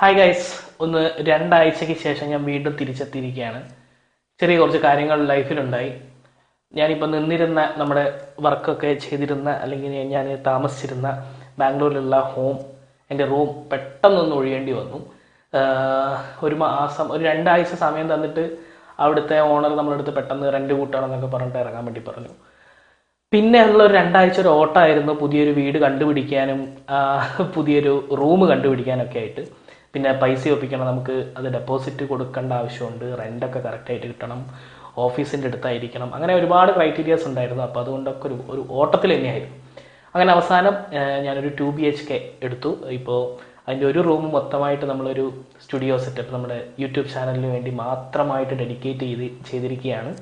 Hi guys ഒന്ന് രണ്ടാഴ്ചയ്ക്ക് ശേഷം ഞാൻ വീണ്ടും തിരിച്ചെത്തിയിരിക്കുകയാണ്. ചെറിയ കുറച്ച് കാര്യങ്ങൾ ലൈഫിലുണ്ടായി. ഞാനിപ്പോൾ നിന്നിരുന്ന നമ്മുടെ വർക്കൊക്കെ ചെയ്തിരുന്ന അല്ലെങ്കിൽ ഞാൻ താമസിച്ചിരുന്ന ബാംഗ്ലൂരിലുള്ള ഹോം എന്റെ റൂം പെട്ടെന്നൊന്ന് ഒഴിയേണ്ടി വന്നു. ഒരു മാസം ഒരു രണ്ടാഴ്ച സമയം തന്നിട്ട് അവിടുത്തെ ഓണർ നമ്മളെടുത്ത് പെട്ടെന്ന് റെന്റ് കൂട്ടണമെന്നൊക്കെ പറഞ്ഞിട്ട് ഇറങ്ങാൻ വേണ്ടി പറഞ്ഞു. പിന്നെ ഉള്ള ഒരു രണ്ടാഴ്ച ഒരു ഓട്ടമായിരുന്നു പുതിയൊരു വീട് കണ്ടുപിടിക്കാനും പുതിയൊരു റൂം കണ്ടുപിടിക്കാനൊക്കെ ആയിട്ട്. പിന്നെ പൈസ ഒപ്പിക്കണം നമുക്ക് അത് ഡെപ്പോസിറ്റ് കൊടുക്കേണ്ട ആവശ്യമുണ്ട് റെന്റൊക്കെ കറക്റ്റായിട്ട് കിട്ടണം ഓഫീസിന്റെ അടുത്തായിരിക്കണം അങ്ങനെ ഒരുപാട് ക്രൈറ്റീരിയാസ് ഉണ്ടായിരുന്നു. അപ്പോൾ അതുകൊണ്ടൊക്കെ ഒരു ഒരു ഓട്ടത്തിൽ തന്നെയായിരുന്നു. അങ്ങനെ അവസാനം ഞാനൊരു ടു ബി എച്ച് കെ എടുത്തു. ഇപ്പോൾ അതിന്റെ ഒരു റൂം മൊത്തമായിട്ട് നമ്മളൊരു സ്റ്റുഡിയോ സെറ്റപ്പ് നമ്മുടെ യൂട്യൂബ് ചാനലിന് വേണ്ടി മാത്രമായിട്ട് ഡെഡിക്കേറ്റ് ചെയ്ത് ചെയ്തിരിക്കുകയാണ്.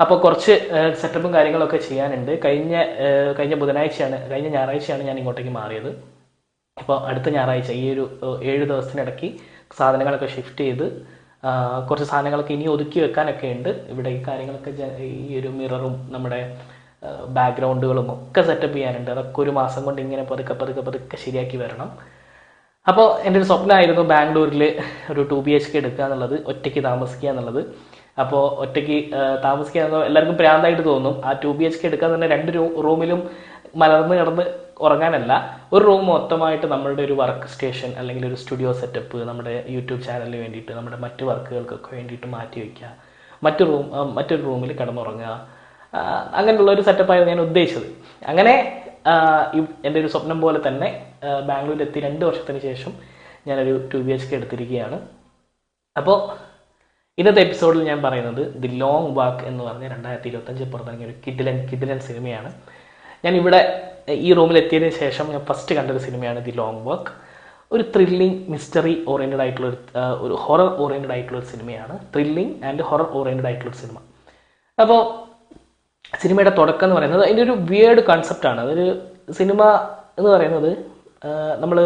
അപ്പോൾ കുറച്ച് സെറ്റപ്പും കാര്യങ്ങളൊക്കെ ചെയ്യാനുണ്ട്. കഴിഞ്ഞ കഴിഞ്ഞ ബുധനാഴ്ചയാണ് കഴിഞ്ഞ ഞായറാഴ്ചയാണ് ഞാൻ ഇങ്ങോട്ടേക്ക് മാറിയത്. ഇപ്പോൾ അടുത്ത ഞായറാഴ്ച ഈ ഒരു ഏഴ് ദിവസത്തിനിടയ്ക്ക് സാധനങ്ങളൊക്കെ ഷിഫ്റ്റ് ചെയ്ത് കുറച്ച് സാധനങ്ങളൊക്കെ ഇനി ഒതുക്കി വെക്കാനൊക്കെ ഉണ്ട്. ഇവിടെ ഈ കാര്യങ്ങളൊക്കെ ഈ ഒരു മിററും നമ്മുടെ ബാക്ക്ഗ്രൗണ്ടുകളും ഒക്കെ സെറ്റപ്പ് ചെയ്യാനുണ്ട്. അതൊക്കെ ഒരു മാസം കൊണ്ട് ഇങ്ങനെ പതുക്കെ പതുക്കെ പതുക്കെ ശരിയാക്കി വരണം. അപ്പോൾ എന്റെ ഒരു സ്വപ്നമായിരുന്നു ബാംഗ്ലൂരിൽ ഒരു ടു ബി എച്ച് കെ എടുക്കുക എന്നുള്ളത് ഒറ്റയ്ക്ക് താമസിക്കുക എന്നുള്ളത്. അപ്പോൾ ഒറ്റയ്ക്ക് താമസിക്കുക എല്ലാവർക്കും പ്രാന്തായിട്ട് തോന്നും. ആ ടു ബി എച്ച് കെ എടുക്കാൻ തന്നെ രണ്ട് റൂമിലും മലർന്ന് കിടന്ന് ഉറങ്ങാനല്ല ഒരു റൂം മൊത്തമായിട്ട് നമ്മളുടെ ഒരു വർക്ക് സ്റ്റേഷൻ അല്ലെങ്കിൽ ഒരു സ്റ്റുഡിയോ സെറ്റപ്പ് നമ്മുടെ യൂട്യൂബ് ചാനലിന് വേണ്ടിയിട്ട് നമ്മുടെ മറ്റ് വർക്കുകൾക്കൊക്കെ വേണ്ടിയിട്ട് മാറ്റി വയ്ക്കുക മറ്റു റൂം മറ്റൊരു റൂമിൽ കിടന്നുറങ്ങുക. അങ്ങനെയുള്ള ഒരു സെറ്റപ്പായിരുന്നു ഞാൻ ഉദ്ദേശിച്ചത്. അങ്ങനെ എന്റെ ഒരു സ്വപ്നം പോലെ തന്നെ ബാംഗ്ലൂരിലെത്തി രണ്ട് വർഷത്തിന് ശേഷം ഞാനൊരു ടു ബി എച്ച് കെ എടുത്തിരിക്കുകയാണ്. അപ്പോൾ ഇന്നത്തെ എപ്പിസോഡിൽ ഞാൻ പറയുന്നത് ദി ലോങ് വാക്ക് എന്ന് പറഞ്ഞ രണ്ടായിരത്തി ഇരുപത്തഞ്ചിൽ പുറത്തിറങ്ങിയ ഒരു കിഡിലൻ കിഡിലൻ സിനിമയാണ്. ഞാൻ ഇവിടെ ഈ റൂമിൽ എത്തിയതിന് ശേഷം ഞാൻ ഫസ്റ്റ് കണ്ടൊരു സിനിമയാണ് ദി ലോങ് വർക്ക്. ഒരു ത്രില്ലിംഗ് മിസ്റ്ററി ഓറിയന്റഡ് ആയിട്ടുള്ള ഒരു ഹൊറർ ഓറിയന്റഡ് ആയിട്ടുള്ള ഒരു സിനിമയാണ്. ത്രില്ലിംഗ് ആൻഡ് ഹൊറർ ഓറിയന്റഡ് ആയിട്ടുള്ള ഒരു സിനിമ. അപ്പോൾ സിനിമയുടെ തുടക്കം എന്ന് പറയുന്നത് അതിന്റെ ഒരു വിയേഡ് കൺസെപ്റ്റാണ് അതൊരു സിനിമ എന്ന് പറയുന്നത് നമ്മൾ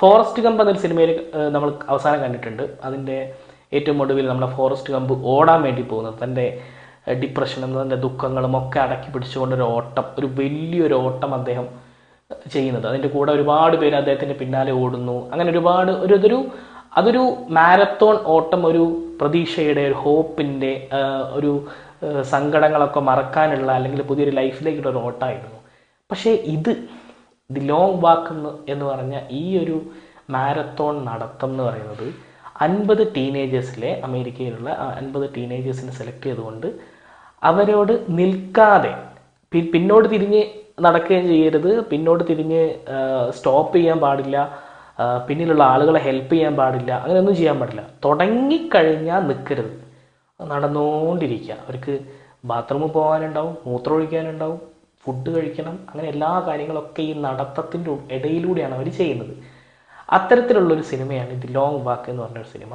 ഫോറസ്റ്റ് കമ്പ് എന്നൊരു സിനിമയിൽ നമ്മൾ അവസാനം കണ്ടിട്ടുണ്ട്. അതിന്റെ ഏറ്റവും ഒടുവിൽ നമ്മുടെ ഫോറസ്റ്റ് കമ്പ് ഓടാൻ വേണ്ടി പോകുന്നത്. തന്റെ ഡിപ്രഷനും തന്റെ ദുഃഖങ്ങളും ഒക്കെ അടക്കി പിടിച്ചുകൊണ്ട് ഒരു ഓട്ടം ഒരു വലിയൊരു ഓട്ടം അദ്ദേഹം ചെയ്യുന്നത്. അതിന്റെ കൂടെ ഒരുപാട് പേര് അദ്ദേഹത്തിന്റെ പിന്നാലെ ഓടുന്നു. അങ്ങനെ ഒരുപാട് ഒരു ഇതൊരു അതൊരു മാരത്തോൺ ഓട്ടം ഒരു പ്രതീക്ഷയുടെ ഒരു ഹോപ്പിന്റെ ഒരു സങ്കടങ്ങളൊക്കെ മറക്കാനുള്ള അല്ലെങ്കിൽ പുതിയൊരു ലൈഫിലേക്കുള്ള ഒരു ഓട്ടമായിരുന്നു. പക്ഷേ ഇത് ദി ലോങ് വാക്ക് എന്ന് എന്ന് പറഞ്ഞ ഈ ഒരു മാരത്തോൺ നടത്തം എന്ന് പറയുന്നത് അൻപത് ടീനേജേഴ്സിലെ അമേരിക്കയിലുള്ള അൻപത് ടീനേജേഴ്സിനെ സെലക്ട് ചെയ്തുകൊണ്ട് അവരോട് നിൽക്കാതെ പിന്നോട് പിന്നോട്ട് തിരിഞ്ഞ് നടക്കുകയും ചെയ്യരുത്. പിന്നോട്ട് തിരിഞ്ഞ് സ്റ്റോപ്പ് ചെയ്യാൻ പാടില്ല. പിന്നിലുള്ള ആളുകളെ ഹെൽപ്പ് ചെയ്യാൻ പാടില്ല. അങ്ങനെയൊന്നും ചെയ്യാൻ പാടില്ല. തുടങ്ങിക്കഴിഞ്ഞാൽ നിൽക്കരുത്. നടന്നുകൊണ്ടിരിക്കുക. അവർക്ക് ബാത്റൂമിൽ പോകാനുണ്ടാവും മൂത്രമൊഴിക്കാനുണ്ടാവും ഫുഡ് കഴിക്കണം അങ്ങനെ എല്ലാ കാര്യങ്ങളൊക്കെ ഈ നടത്തത്തിന്റെ ഇടയിലൂടെയാണ് അവർ ചെയ്യുന്നത്. അത്തരത്തിലുള്ളൊരു സിനിമയാണ് ദി ലോങ് വാക്ക് എന്ന് പറഞ്ഞൊരു സിനിമ.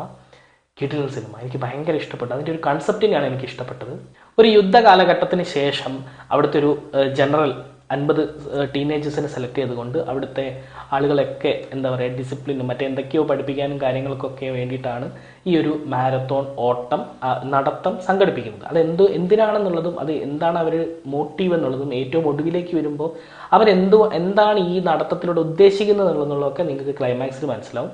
കിടിലൻ സിനിമ എനിക്ക് ഭയങ്കര ഇഷ്ടപ്പെട്ടു. അതിന്റെ ഒരു കൺസെപ്റ്റിനെയാണ് എനിക്ക് ഇഷ്ടപ്പെട്ടത്. ഒരു യുദ്ധ കാലഘട്ടത്തിന് ശേഷം അവിടുത്തെ ഒരു ജനറൽ അൻപത് ടീനേജേഴ്സിനെ സെലക്ട് ചെയ്തുകൊണ്ട് അവിടുത്തെ ആളുകളൊക്കെ എന്താ പറയുക ഡിസിപ്ലിനും മറ്റേ എന്തൊക്കെയോ പഠിപ്പിക്കാനും കാര്യങ്ങൾക്കൊക്കെ വേണ്ടിയിട്ടാണ് ഈ ഒരു മാരത്തോൺ ഓട്ടം നടത്തം സംഘടിപ്പിക്കുന്നത്. അത് എന്ത് എന്തിനാണെന്നുള്ളതും അത് എന്താണ് അവർ മോട്ടീവ് എന്നുള്ളതും ഏറ്റവും ഒടുവിലേക്ക് വരുമ്പോൾ അവരെന്തോ എന്താണ് ഈ നടത്തത്തിലൂടെ ഉദ്ദേശിക്കുന്നത് എന്നുള്ളതൊക്കെ നിങ്ങൾക്ക് ക്ലൈമാക്സിൽ മനസ്സിലാവും.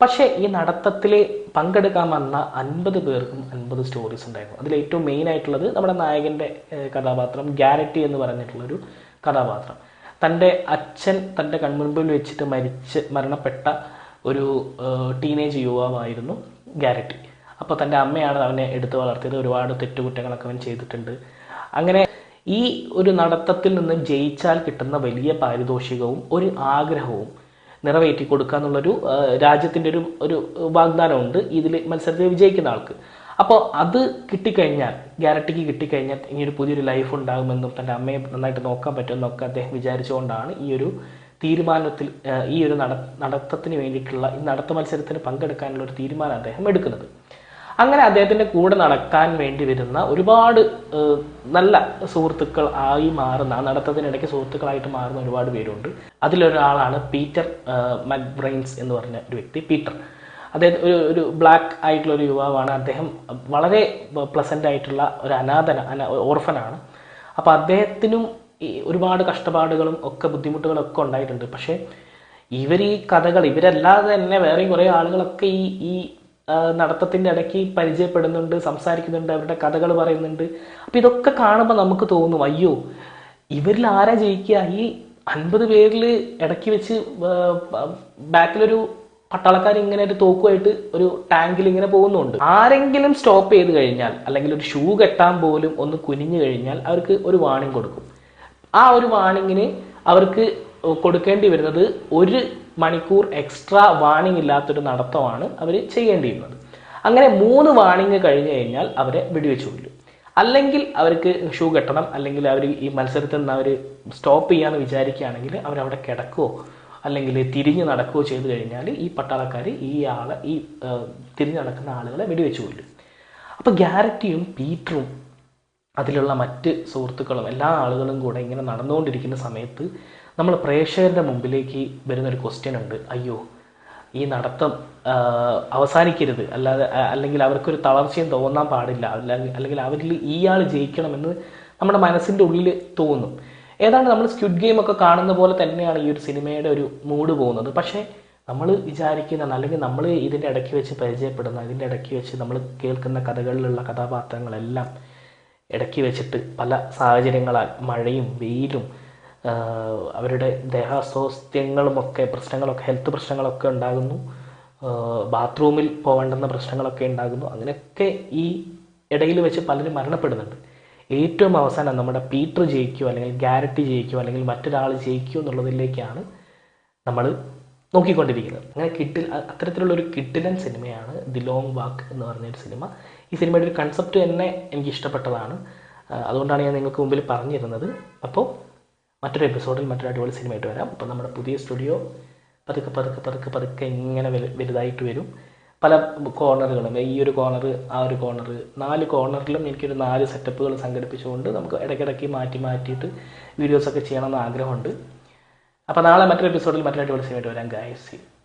പക്ഷേ ഈ നടത്തത്തിൽ പങ്കെടുക്കാൻ വന്ന അൻപത് പേർക്കും അൻപത് സ്റ്റോറീസ് ഉണ്ടായിരുന്നു. അതിൽ ഏറ്റവും മെയിൻ ആയിട്ടുള്ളത് നമ്മുടെ നായകന്റെ കഥാപാത്രം ഗ്യാരറ്റി എന്ന് പറഞ്ഞിട്ടുള്ളൊരു കഥാപാത്രം. തന്റെ അച്ഛൻ തന്റെ കൺമുൻപിൽ വെച്ചിട്ട് മരിച്ച് മരണപ്പെട്ട ഒരു ടീനേജ് യുവാവായിരുന്നു ഗ്യാരറ്റി അപ്പോൾ തന്റെ അമ്മയാണ് അവനെ എടുത്തു വളർത്തിയത്. ഒരുപാട് തെറ്റുകുറ്റങ്ങളൊക്കെ അവൻ ചെയ്തിട്ടുണ്ട്. അങ്ങനെ ഈ ഒരു നടത്തത്തിൽ നിന്ന് ജയിച്ചാൽ കിട്ടുന്ന വലിയ പാരിതോഷികവും ഒരു ആഗ്രഹവും നിറവേറ്റി കൊടുക്കുക എന്നുള്ളൊരു രാജ്യത്തിന്റെ ഒരു ഒരു വാഗ്ദാനമുണ്ട് ഇതിൽ മത്സരത്തിൽ വിജയിക്കുന്ന ആൾക്ക്. അപ്പോൾ അത് കിട്ടിക്കഴിഞ്ഞാൽ ഗ്യാരട്ടിക്ക് കിട്ടിക്കഴിഞ്ഞാൽ ഇനി ഒരു പുതിയൊരു ലൈഫ് ഉണ്ടാകുമെന്നും തന്റെ അമ്മയെ നന്നായിട്ട് നോക്കാൻ പറ്റുമെന്നൊക്കെ അദ്ദേഹം വിചാരിച്ചുകൊണ്ടാണ് ഈ ഒരു തീരുമാനത്തിൽ ഈ ഒരു നട നടത്തത്തിന് വേണ്ടിയിട്ടുള്ള ഈ നടത്ത മത്സരത്തിന് പങ്കെടുക്കാനുള്ള ഒരു തീരുമാനം അദ്ദേഹം എടുക്കുന്നത്. അങ്ങനെ അദ്ദേഹത്തിന്റെ കൂടെ നടക്കാൻ വേണ്ടി വരുന്ന ഒരുപാട് നല്ല സുഹൃത്തുക്കൾ ആയി മാറുന്ന നടത്തത്തിനിടയ്ക്ക് സുഹൃത്തുക്കളായിട്ട് മാറുന്ന ഒരുപാട് പേരുണ്ട്. അതിലൊരാളാണ് പീറ്റർ മക്ബ്രെയിൻസ് എന്ന് പറഞ്ഞ ഒരു വ്യക്തി പീറ്റർ. അദ്ദേഹം ഒരു ഒരു ബ്ലാക്ക് ആയിട്ടുള്ള ഒരു യുവാവാണ്. അദ്ദേഹം വളരെ പ്ലസന്റ് ആയിട്ടുള്ള ഒരു അനാഥന അന ഓർഫനാണ്. അപ്പോൾ അദ്ദേഹത്തിനും ഈ ഒരുപാട് കഷ്ടപ്പാടുകളും ഒക്കെ ബുദ്ധിമുട്ടുകളും ഒക്കെ ഉണ്ടായിട്ടുണ്ട്. പക്ഷേ ഇവർ ഈ കഥകൾ ഇവരല്ലാതെ തന്നെ വേറെയും കുറേ ആളുകളൊക്കെ ഈ ഈ ആ, നടത്തത്തിന്റെ ഇടയ്ക്ക് പരിചയപ്പെടുന്നുണ്ട് സംസാരിക്കുന്നുണ്ട് അവരുടെ കഥകൾ പറയുന്നുണ്ട്. അപ്പം ഇതൊക്കെ കാണുമ്പോൾ നമുക്ക് തോന്നും അയ്യോ ഇവരിൽ ആരാ ജയിക്കുക? ഈ അൻപത് പേരിൽ ഇടയ്ക്ക് വെച്ച് ബാക്കിലൊരു പട്ടാളക്കാർ ഇങ്ങനെ ഒരു തോക്കുമായിട്ട് ഒരു ടാങ്കിൽ ഇങ്ങനെ പോകുന്നുണ്ട്. ആരെങ്കിലും സ്റ്റോപ്പ് ചെയ്ത് കഴിഞ്ഞാൽ അല്ലെങ്കിൽ ഒരു ഷൂ കെട്ടാൻ പോലും ഒന്ന് കുനിഞ്ഞു കഴിഞ്ഞാൽ അവർക്ക് ഒരു വാണിംഗ് കൊടുക്കും. ആ ഒരു വാണിങ്ങിന് അവർക്ക് കൊടുക്കേണ്ടി വരുന്നത് ഒരു മണിക്കൂർ എക്സ്ട്രാ വാണിംഗ് ഇല്ലാത്തൊരു നടത്തമാണ് അവർ ചെയ്യേണ്ടിയിരുന്നത്. അങ്ങനെ മൂന്ന് വാണിംഗ് കഴിഞ്ഞു കഴിഞ്ഞാൽ അവരെ വെടിവെച്ച് കൊല്ലും. അല്ലെങ്കിൽ അവർക്ക് ഷൂ കെട്ടണം അല്ലെങ്കിൽ അവർ ഈ മത്സരത്തിൽ നിന്ന് അവർ സ്റ്റോപ്പ് ചെയ്യാന്ന് വിചാരിക്കുകയാണെങ്കിൽ അവരവിടെ കിടക്കുകയോ അല്ലെങ്കിൽ തിരിഞ്ഞു നടക്കുകയോ ചെയ്തു കഴിഞ്ഞാൽ ഈ പട്ടാളക്കാർ ഈ ആളെ ഈ തിരിഞ്ഞു നടക്കുന്ന ആളുകളെ വെടിവെച്ച് കൊല്ലും. അപ്പോൾ ഗ്യാരറ്റിയും പീറ്ററും അതിലുള്ള മറ്റ് സുഹൃത്തുക്കളും എല്ലാ ആളുകളും കൂടെ ഇങ്ങനെ നടന്നുകൊണ്ടിരിക്കുന്ന സമയത്ത് നമ്മൾ പ്രേക്ഷകരുടെ മുമ്പിലേക്ക് വരുന്നൊരു ക്വസ്റ്റ്യൻ ഉണ്ട്. അയ്യോ ഈ നടത്തം അവസാനിക്കരുത്. അല്ലാതെ അല്ലെങ്കിൽ അവർക്കൊരു തളർച്ചയും തോന്നാൻ പാടില്ല. അല്ലെങ്കിൽ അല്ലെങ്കിൽ അവരിൽ ഇയാൾ ജയിക്കണമെന്ന് നമ്മുടെ മനസ്സിന്റെ ഉള്ളിൽ തോന്നും. ഏതാണ്ട് നമ്മൾ സ്ക്വിഡ് ഗെയിം ഒക്കെ കാണുന്ന പോലെ തന്നെയാണ് ഈ ഒരു സിനിമയുടെ ഒരു മൂഡ് പോകുന്നത്. പക്ഷേ നമ്മൾ വിചാരിക്കുന്ന അല്ലെങ്കിൽ നമ്മൾ ഇതിന്റെ ഇടയ്ക്ക് വെച്ച് പരിചയപ്പെടുന്ന ഇതിന്റെ ഇടയ്ക്ക് വെച്ച് നമ്മൾ കേൾക്കുന്ന കഥകളിലുള്ള കഥാപാത്രങ്ങളെല്ലാം ഇടയ്ക്ക് വെച്ചിട്ട് പല സാഹചര്യങ്ങളാൽ മഴയും വെയിലും അവരുടെ ദേഹാസ്വാസ്ഥ്യങ്ങളുമൊക്കെ പ്രശ്നങ്ങളൊക്കെ ഹെൽത്ത് പ്രശ്നങ്ങളൊക്കെ ഉണ്ടാകുന്നു. ബാത്റൂമിൽ പോകേണ്ടുന്ന പ്രശ്നങ്ങളൊക്കെ ഉണ്ടാകുന്നു. അങ്ങനെയൊക്കെ ഈ ഇടയിൽ വെച്ച് പലരും മരണപ്പെടുന്നുണ്ട്. ഏറ്റവും അവസാനം നമ്മുടെ പീറ്റർ ജയിക്കുകയോ അല്ലെങ്കിൽ ഗ്യാരറ്റി ജയിക്കുകയോ അല്ലെങ്കിൽ മറ്റൊരാൾ ജയിക്കുകയോ എന്നുള്ളതിലേക്കാണ് നമ്മൾ നോക്കിക്കൊണ്ടിരിക്കുന്നത്. അങ്ങനെ കിട്ടിൽ അത്തരത്തിലുള്ളൊരു കിട്ടിലൻ സിനിമയാണ് ദി ലോങ് വാക്ക് എന്ന് പറഞ്ഞൊരു സിനിമ. ഈ സിനിമയുടെ ഒരു കൺസെപ്റ്റ് തന്നെ എനിക്ക് ഇഷ്ടപ്പെട്ടതാണ്. അതുകൊണ്ടാണ് ഞാൻ നിങ്ങൾക്ക് മുമ്പിൽ പറഞ്ഞിരുന്നത്. അപ്പോൾ മറ്റൊരു എപ്പിസോഡിൽ മറ്റൊരു അടിപൊളി സിനിമയായിട്ട് വരാം. അപ്പോൾ നമ്മുടെ പുതിയ സ്റ്റുഡിയോ പതുക്കെ പതുക്കെ പതുക്കെ പതുക്കെ ഇങ്ങനെ വലുതായിട്ട് വരും. പല കോർണറുകളും ഈ ഒരു കോർണർ ആ ഒരു കോർണർ നാല് കോർണറിലും എനിക്കൊരു നാല് സെറ്റപ്പുകൾ സംഘടിപ്പിച്ചുകൊണ്ട് നമുക്ക് ഇടയ്ക്കിടയ്ക്ക് മാറ്റി മാറ്റിയിട്ട് വീഡിയോസൊക്കെ ചെയ്യണമെന്ന് ആഗ്രഹമുണ്ട്. അപ്പോൾ നാളെ മറ്റൊരു എപ്പിസോഡിൽ മറ്റൊരു അടിപൊളി സിനിമയായിട്ട് വരാം ഗായസ്